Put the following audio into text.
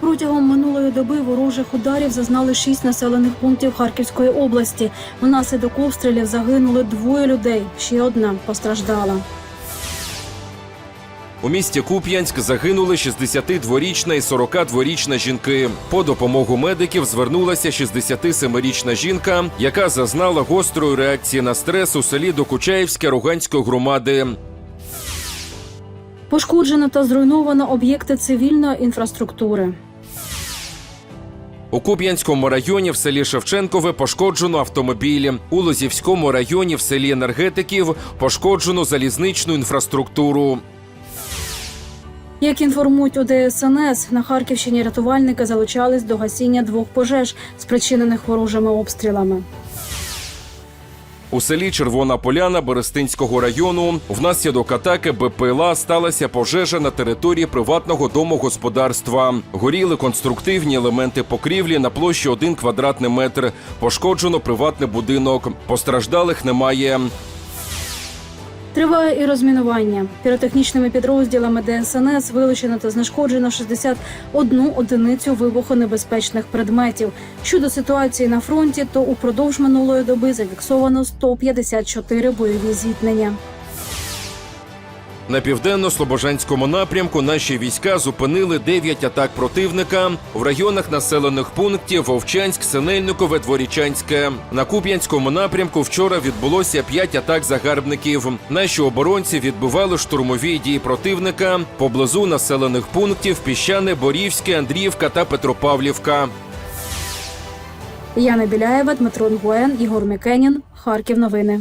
Протягом минулої доби ворожих ударів зазнали шість населених пунктів Харківської області. Внаслідок обстрілів загинули двоє людей. Ще одна постраждала. У місті Куп'янськ загинули 62-річна і 42-річна жінки. По допомогу медиків звернулася 67-річна жінка, яка зазнала гострої реакції на стрес у селі Докучаївське Руганської громади. Пошкоджено та зруйновано об'єкти цивільної інфраструктури. У Куп'янському районі в селі Шевченкове пошкоджено автомобілі. У Лозівському районі в селі Енергетиків пошкоджено залізничну інфраструктуру. Як інформують у ДСНС, на Харківщині рятувальники залучались до гасіння двох пожеж, спричинених ворожими обстрілами. У селі Червона Поляна Берестинського району внаслідок атаки БПЛА сталася пожежа на території приватного домогосподарства. Горіли конструктивні елементи покрівлі на площі 1 квадратний метр. Пошкоджено приватний будинок. Постраждалих немає. Триває і розмінування. Піротехнічними підрозділами ДСНС вилучено та знешкоджено 61 одиницю вибухонебезпечних предметів. Щодо ситуації на фронті, то упродовж минулої доби зафіксовано 154 бойові зіткнення. На південно-слобожанському напрямку наші війська зупинили 9 атак противника в районах населених пунктів Вовчанськ, Синельникове, Дворічанське. На Куп'янському напрямку вчора відбулося 5 атак загарбників. Наші оборонці відбивали штурмові дії противника поблизу населених пунктів Піщане, Борівське, Андріївка та Петропавлівка. Яна Біляєва, Дмитро Нгуен, Ігор Мікенін. Харків. Новини.